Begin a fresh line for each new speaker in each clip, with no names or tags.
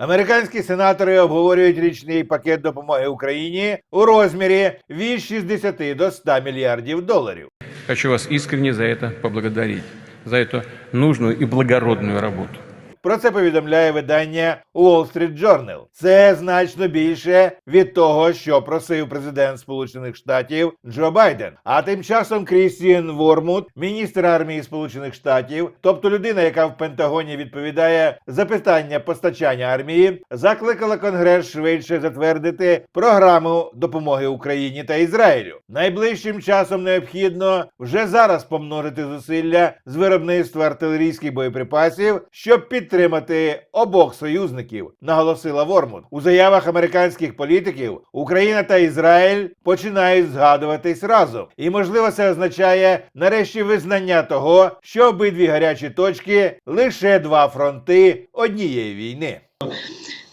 Американські сенатори обговорюють річний пакет допомоги Україні у розмірі від 60 до 100 мільярдів доларів.
Хочу вас искренне за это поблагодарити, за цю нужну і благородну работу.
Про це повідомляє видання Wall Street Journal. Це значно більше від того, що просив президент Сполучених Штатів Джо Байден. А тим часом Крістіан Вормут, міністр армії Сполучених Штатів, тобто людина, яка в Пентагоні відповідає за питання постачання армії, закликала Конгрес швидше затвердити програму допомоги Україні та Ізраїлю. Найближчим часом необхідно вже зараз помножити зусилля з виробництва артилерійських боєприпасів, щоб підтримати обох союзників, наголосила Вормут. У заявах американських політиків Україна та Ізраїль починають згадуватись разом, і можливо це означає нарешті визнання того, що обидві гарячі точки лише два фронти однієї війни.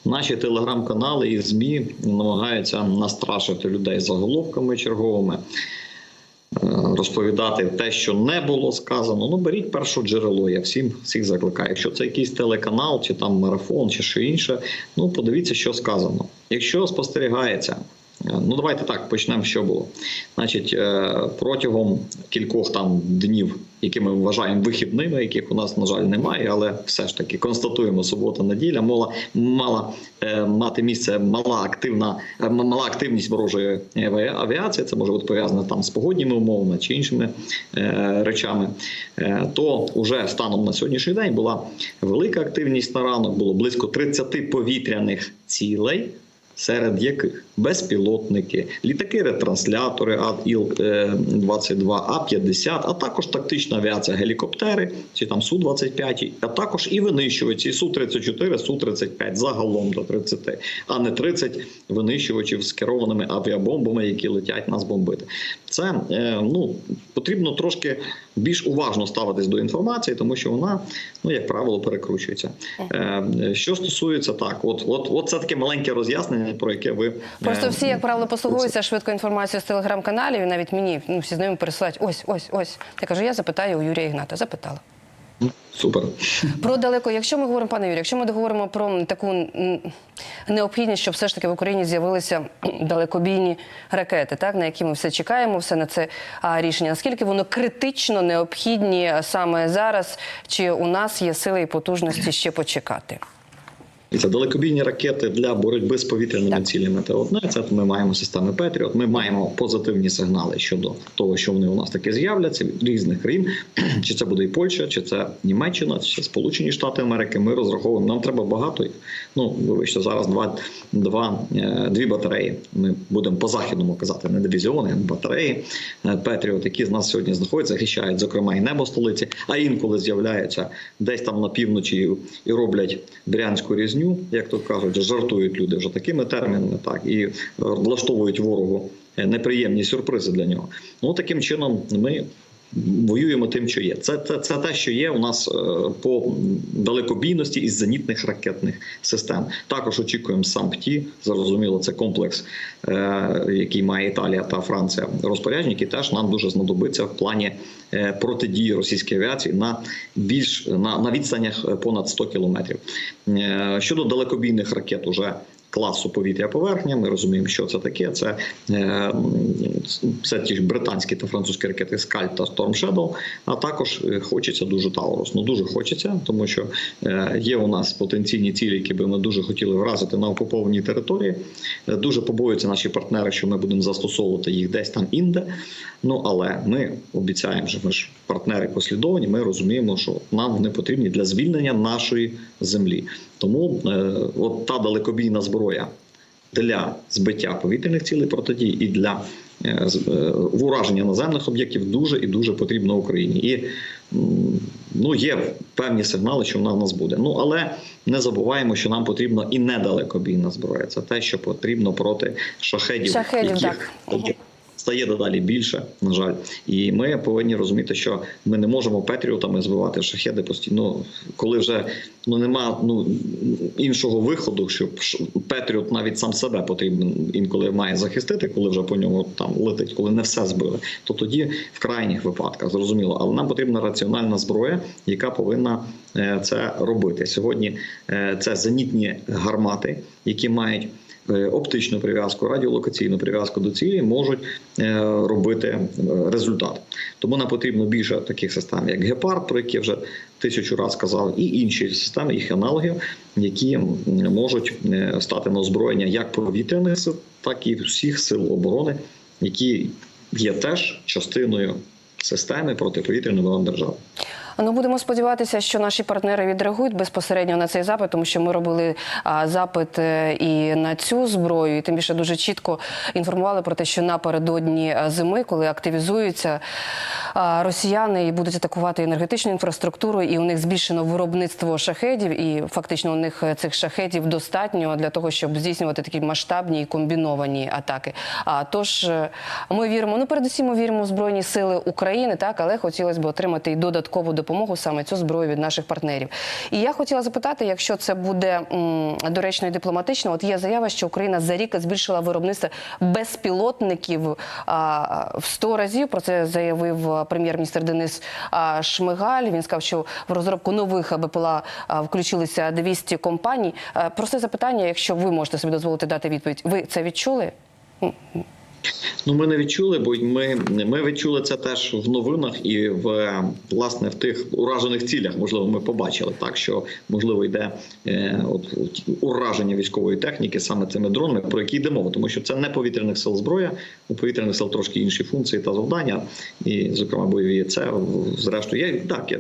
Наші телеграм-канали і ЗМІ намагаються настрашити людей заголовками черговими, розповідати те, що не було сказано. Ну, беріть перше джерело. Я всім всіх закликаю. Якщо це якийсь телеканал, чи там марафон, чи що інше, ну подивіться, що сказано. Якщо спостерігається. Ну, давайте так почнемо. Що було. Значить, е, протягом кількох там днів, які ми вважаємо вихідними, яких у нас, на жаль, немає, але все ж таки констатуємо субота, неділя, мала мала е, мати місце мала активна е, мала активність ворожої авіації. Це може бути пов'язано там з погодніми умовами чи іншими речами. То уже станом на сьогоднішній день була велика активність на ранок. Було близько 30 повітряних цілей серед яких безпілотники, літаки-ретранслятори АІЛ-22, А-50, а також тактична авіація, гелікоптери чи там Су-25, а також і винищувачі Су-34, Су-35, загалом до 30, а не 30 винищувачів з керованими авіабомбами, які летять нас бомбити. Це е, ну, потрібно трошки більш уважно ставитись до інформації, тому що вона, ну як правило, перекручується. Е, що стосується так, от, от, от це таке маленьке роз'яснення, про яке ви
Просто
е,
всі, як правило, послугуються швидко інформацією з телеграм-каналів, і навіть мені ну, всі з ними пересилають ось, ось, ось. Я кажу, я запитаю у Юрія Ігната. Запитала.
Супер.
Про далеко, якщо ми говоримо, пане Юрію, якщо ми говоримо про таку необхідність, щоб все ж таки в Україні з'явилися далекобійні ракети, так на які ми все чекаємо, все на це рішення. Наскільки воно критично необхідні саме зараз? Чи у нас є сили і потужності ще почекати?
І це далекобійні ракети для боротьби з повітряними
Так.
цілями. Це одне. Це ми маємо системи Петріот. Ми маємо позитивні сигнали щодо того, що вони у нас таки з'являться від різних країн. Чи це буде і Польща, чи це Німеччина, чи Сполучені Штати Америки. Ми розраховуємо. Нам треба багато їх. Ну вибачте, зараз два, два е, дві батареї. Ми будемо по західному казати, не дивізіони, а батареї е, Петріот, які з нас сьогодні знаходяться, захищають зокрема і небо столиці, а інколи з'являються десь там на півночі і- і роблять брянську різню, як то кажуть, жартують люди вже такими термінами, так і е, влаштовують ворогу е, неприємні сюрпризи для нього. Ну таким чином ми. Воюємо тим, що є. Це, це, це те, що є у нас е, по далекобійності із зенітних ракетних систем. Також очікуємо САМПТІ. Зрозуміло, це комплекс, е, який має Італія та Франція розпорядження, який теж нам дуже знадобиться в плані е, протидії російській авіації на більш на, на відстанях понад 100 кілометрів. Щодо далекобійних ракет, уже класу повітря поверхня. Ми розуміємо, що це таке. Це, е, це ті ж британські та французькі ракети Скальп та Storm Shadow, А також е, хочеться дуже Таурус. Ну дуже хочеться, тому що е, є у нас потенційні цілі, які би ми дуже хотіли вразити на окупованій території. Е, Дуже побоюються наші партнери, що ми будемо застосовувати їх десь там інде. Ну але ми обіцяємо, що ми ж партнери послідовні. Ми розуміємо, що нам вони потрібні для звільнення нашої землі. Тому е, от та далекобійна зброя для збиття повітряних цілей протидії і для е, е, ураження наземних об'єктів дуже і дуже потрібна Україні. І ну, є певні сигнали, що вона в нас буде. Ну але не забуваємо, що нам потрібна і недалекобійна зброя. Це те, що потрібно проти шахедів,
Шахедів,
яких
так.
Стає дедалі більше, на жаль. І ми повинні розуміти, що ми не можемо петріотами збивати шахеди постійно, коли вже ну нема ну іншого виходу, щоб петріот навіть сам себе потрібен інколи має захистити, коли вже по ньому там летить, коли не все збили. То тоді в крайніх випадках зрозуміло, але нам потрібна раціональна зброя, яка повинна е, це робити. Сьогодні е, це зенітні гармати, які мають. Е, Оптичну прив'язку, радіолокаційну прив'язку до цілі можуть е, робити е, результат. Тому нам потрібно більше таких систем, як гепард, про які я вже тисячу раз казав, і інші системи, їх аналогів, які можуть стати на озброєння як повітряних сил, так і всіх сил оборони, які є теж частиною системи протиповітряної оборони держави.
Ну будемо сподіватися, що наші партнери відреагують безпосередньо на цей запит, тому що ми робили запит е, і на цю зброю, і тим більше дуже чітко інформували про те, що напередодні е, зими, коли активізуються росіяни і будуть атакувати енергетичну інфраструктуру, і у них збільшено виробництво шахедів, і фактично у них е, цих шахедів достатньо для того, щоб здійснювати такі масштабні і комбіновані атаки. А тож ми віримо. Ну передусім ми віримо в збройні сили України, так але хотілося б отримати і додаткову допомогу саме цю зброю від наших партнерів. І я хотіла запитати, якщо це буде доречно і дипломатично, от є заява, що Україна за рік збільшила виробництво безпілотників а, в 100 разів. Про це заявив прем'єр-міністр Денис а, Шмигаль. Він сказав, що в розробку нових БПЛА включилися 200 компаній. Просте запитання, якщо ви можете собі дозволити дати відповідь, ви це відчули?
Ну, ми не відчули, бо ми, ми відчули це теж в новинах і в власне в тих уражених цілях. Можливо, ми побачили так, що можливо йде е, от, от, ураження військової техніки саме цими дронами, про які йде мова, тому що це не повітряних сил зброя, у повітряних сил трошки інші функції та завдання, і зокрема бойові. Це зрештою. Я так я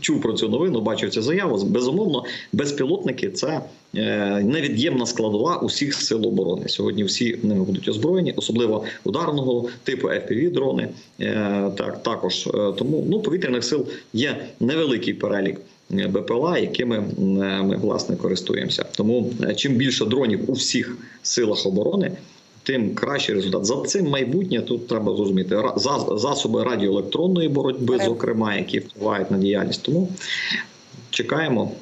чув про цю новину, бачив цю заяву. Безумовно, безпілотники це. Е, Невід'ємна складова усіх сил оборони. Сьогодні всі ними будуть озброєні, особливо ударного типу fpv дрони. Е, Так також Е, тому ну повітряних сил є невеликий перелік. БПЛА, якими ми власне користуємося. Тому чим більше дронів у всіх силах оборони, тим кращий результат. За цим майбутнє тут треба зрозуміти засоби радіоелектронної боротьби, зокрема, які впливають на діяльність. Тому чекаємо.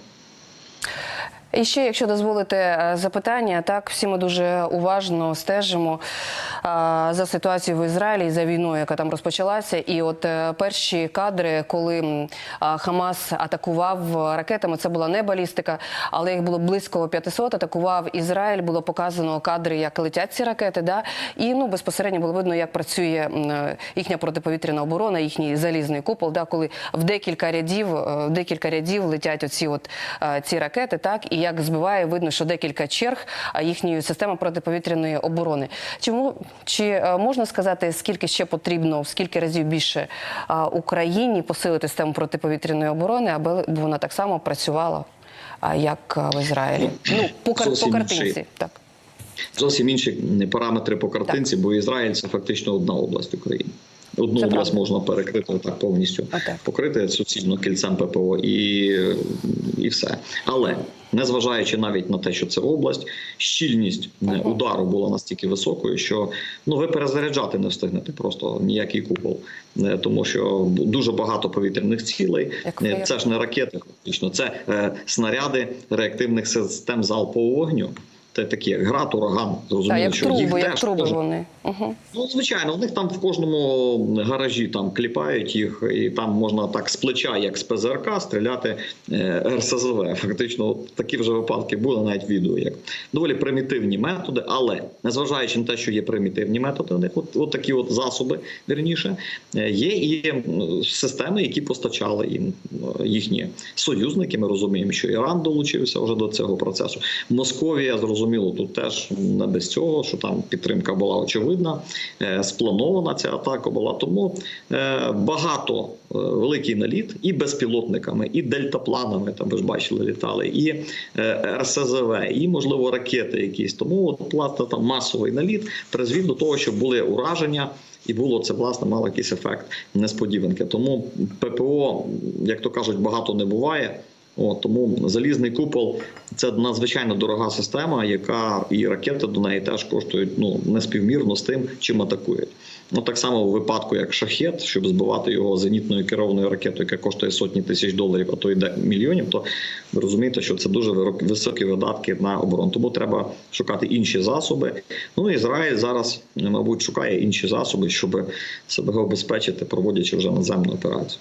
І ще, якщо дозволите е, запитання, так всі ми дуже уважно стежимо за ситуацією в Ізраїлі і за війною, яка там розпочалася. І от е, перші кадри, коли Хамас атакував ракетами, це була не балістика, але їх було близько 500, Атакував Ізраїль. Було показано кадри, як летять ці ракети. Да? І ну безпосередньо було видно, як працює е, їхня протиповітряна оборона, їхній залізний купол. Да, коли в декілька рядів, е, в декілька рядів летять оці от ці ракети, так і як збиває, видно, що декілька черг їхньої системи протиповітряної оборони. Чому чи е, можна сказати, скільки ще потрібно, в скільки разів більше Україні посилити систему протиповітряної оборони, аби вона так само працювала, як в Ізраїлі? Ну по, кар- по
інший.
картинці, так.
Зовсім інші параметри по картинці, бо Ізраїль це фактично одна область України. Одну область можна перекрити так повністю,
Отак.
покрити суцільно кільцем ППО і, і все. Але незважаючи навіть на те, що це область, щільність е, удару була настільки високою, що ну ви перезаряджати не встигнете просто ніякий купол, Е, тому що дуже багато повітряних цілей.
Як
Е. Це ж не ракети, фактично, це е, снаряди реактивних систем залпового вогню. Це такі як град, ураган. Зрозуміло, що їх
як
теж
труби вони.
Ну, звичайно, у них там в кожному гаражі там кліпають їх, і там можна так з плеча, як з ПЗРК, стріляти е, РСЗВ. Фактично, такі вже випадки були навіть відео, як доволі примітивні методи, але незважаючи на те, що є примітивні методи, у них от, от такі от засоби, вірніше, е, є і системи, які постачали їм е, їхні союзники. Ми розуміємо, що Іран долучився вже до цього процесу. Московія, зрозуміло, тут теж не без цього, що там підтримка була очевидна, е, спланована ця атака була. Тому е, багато е, великий наліт і безпілотниками, і дельтапланами. Там ви ж бачили, літали, і РСЗВ, і можливо ракети якісь. Тому от власне там масовий наліт призвів до того, що були ураження. І було це власне мало якийсь ефект несподіванки. Тому ППО, як то кажуть, багато не буває. От, тому залізний купол це надзвичайно дорога система, яка і ракети до неї теж коштують ну неспівмірно з тим, чим атакують. Ну так само у випадку, як шахет, щоб збивати його зенітною керованою ракетою, яка коштує сотні тисяч доларів, а то й мільйонів, то ви розумієте, що це дуже високі видатки на оборону. Тому треба шукати інші засоби. Ну Ізраїль зараз, мабуть, шукає інші засоби, щоб себе обезпечити, проводячи вже наземну операцію.